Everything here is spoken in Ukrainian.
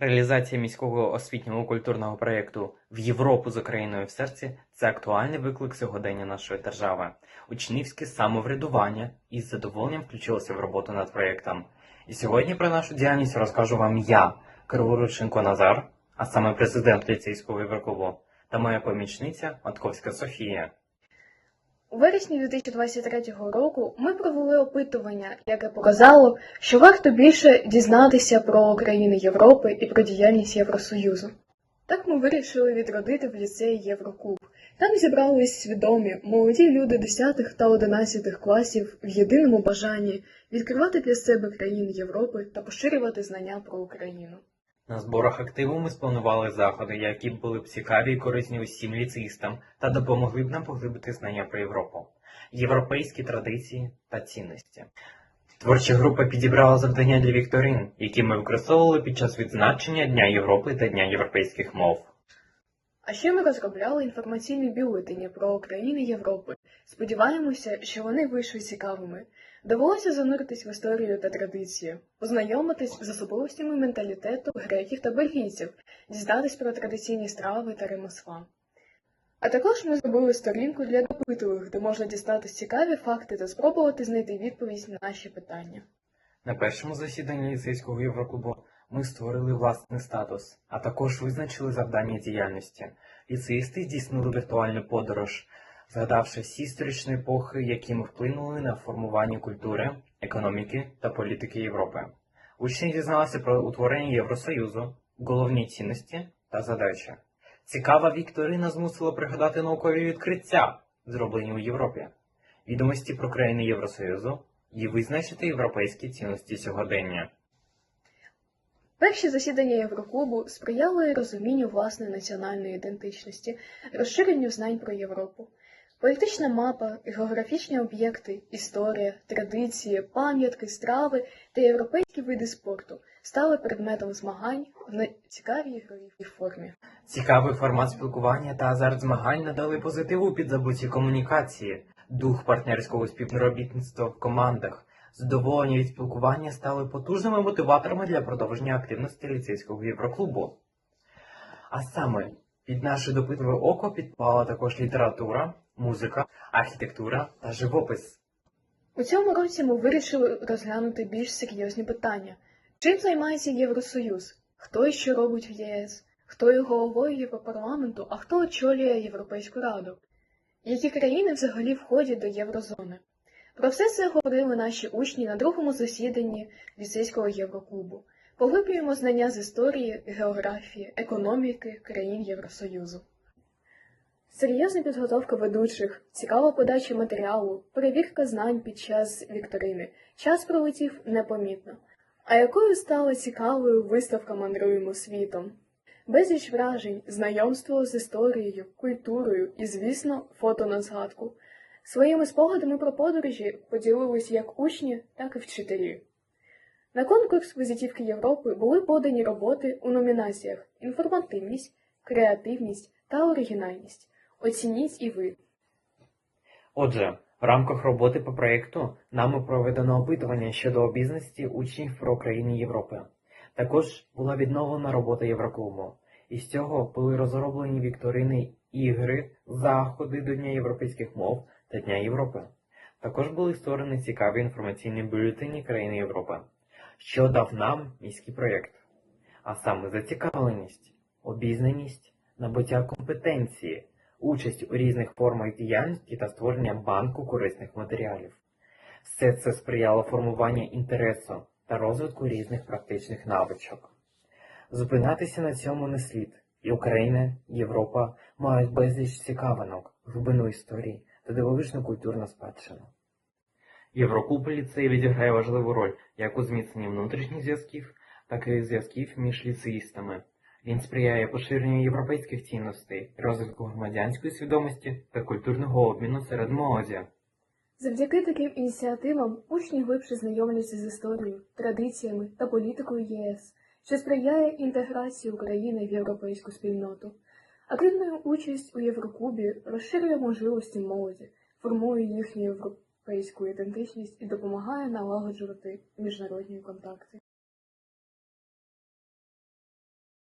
Реалізація міського освітнього культурного проєкту в Європу з Україною в серці це актуальний виклик сьогодення нашої держави. Учнівське самоврядування із задоволенням включилося в роботу над проєктом. І сьогодні про нашу діяльність розкажу вам я, Криворученко Назар, а саме президент ліцейського Євроклубу, та моя помічниця Матковська Софія. У вересні 2023 року ми провели опитування, яке показало, що варто більше дізнатися про країни Європи і про діяльність Євросоюзу. Так ми вирішили відродити в ліцеї Євроклуб. Там зібрались свідомі молоді люди 10 та 11 класів в єдиному бажанні відкривати для себе країни Європи та поширювати знання про Україну. На зборах активу ми спланували заходи, які були б цікаві і корисні усім ліцеїстам та допомогли б нам поглибити знання про Європу, європейські традиції та цінності. Творча група підібрала завдання для вікторин, які ми використовували під час відзначення Дня Європи та Дня європейських мов. А ще ми розробляли інформаційні бюлетені про країни Європи. Сподіваємося, що вони вийшли цікавими. Довелося зануритись в історію та традиції, познайомитись з особливостями менталітету греків та бельгійців, дізнатись про традиційні страви та ремесла. А також ми зробили сторінку для допитливих, де можна дістати цікаві факти та спробувати знайти відповідь на наші питання. На першому засіданні ліцейського Євроклубу ми створили власний статус, а також визначили завдання діяльності. Ліцеїсти здійснили віртуальну подорож, згадавши всі історичні епохи, які ми вплинули на формування культури, економіки та політики Європи. Учні дізналися про утворення Євросоюзу, головні цінності та задачі. Цікава вікторина змусила пригадати наукові відкриття, зроблені у Європі, відомості про країни Євросоюзу і визначити європейські цінності сьогодення. Перші засідання Євроклубу сприяли розумінню власної національної ідентичності, розширенню знань про Європу. Політична мапа, географічні об'єкти, історія, традиції, пам'ятки, страви та європейські види спорту стали предметом змагань в цікавій ігровій формі. Цікавий формат спілкування та азарт змагань надали позитиву підзабуті комунікації, дух партнерського співробітництва в командах. Задоволення від спілкування стали потужними мотиваторами для продовження активності ліцейського євроклубу. А саме під наше допитливе око підпала також література, музика, архітектура та живопис. У цьому році ми вирішили розглянути більш серйозні питання. Чим займається Євросоюз? Хто і що робить в ЄС? Хто є головою Європарламенту, а хто очолює Європейську раду? Які країни взагалі входять до Єврозони? Про все це говорили наші учні на другому засіданні ліцейського Євроклубу. Поглиблюємо знання з історії, географії, економіки країн Євросоюзу. Серйозна підготовка ведучих, цікава подача матеріалу, перевірка знань під час вікторини. Час пролетів непомітно. А якою стала цікавою виставка Мандруємо світом? Безліч вражень, знайомство з історією, культурою і, звісно, фото на згадку. Своїми спогадами про подорожі поділились як учні, так і вчителі. На конкурс візитівки Європи були подані роботи у номінаціях інформативність, креативність та оригінальність. Оцініть і ви. Отже, в рамках роботи по проєкту нами проведено опитування щодо обізнаності учнів про країни Європи. Також була відновлена робота Євроклубу. Із цього були розроблені вікторини ігри, заходи до Дня європейських мов та Дня Європи. Також були створені цікаві інформаційні бюлетені країни Європи, що дав нам міський проєкт, а саме зацікавленість, обізнаність, набуття компетенції, участь у різних формах діяльності та створення банку корисних матеріалів. Все це сприяло формуванню інтересу та розвитку різних практичних навичок. Зупинятися на цьому не слід, і Україна, Європа мають безліч цікавинок, глибину історії та дивовижну культурну спадщину. Євроклуб ліцеї відіграє важливу роль як у зміцненні внутрішніх зв'язків, так і зв'язків між ліцеїстами. Він сприяє поширенню європейських цінностей, розвитку громадянської свідомості та культурного обміну серед молоді. Завдяки таким ініціативам учні глибше знайомляться з історією, традиціями та політикою єС, що сприяє інтеграції України в європейську спільноту. Активна участь у Євроклубі розширює можливості молоді, формує їхню європейську ідентичність і допомагає налагоджувати міжнародні контакти.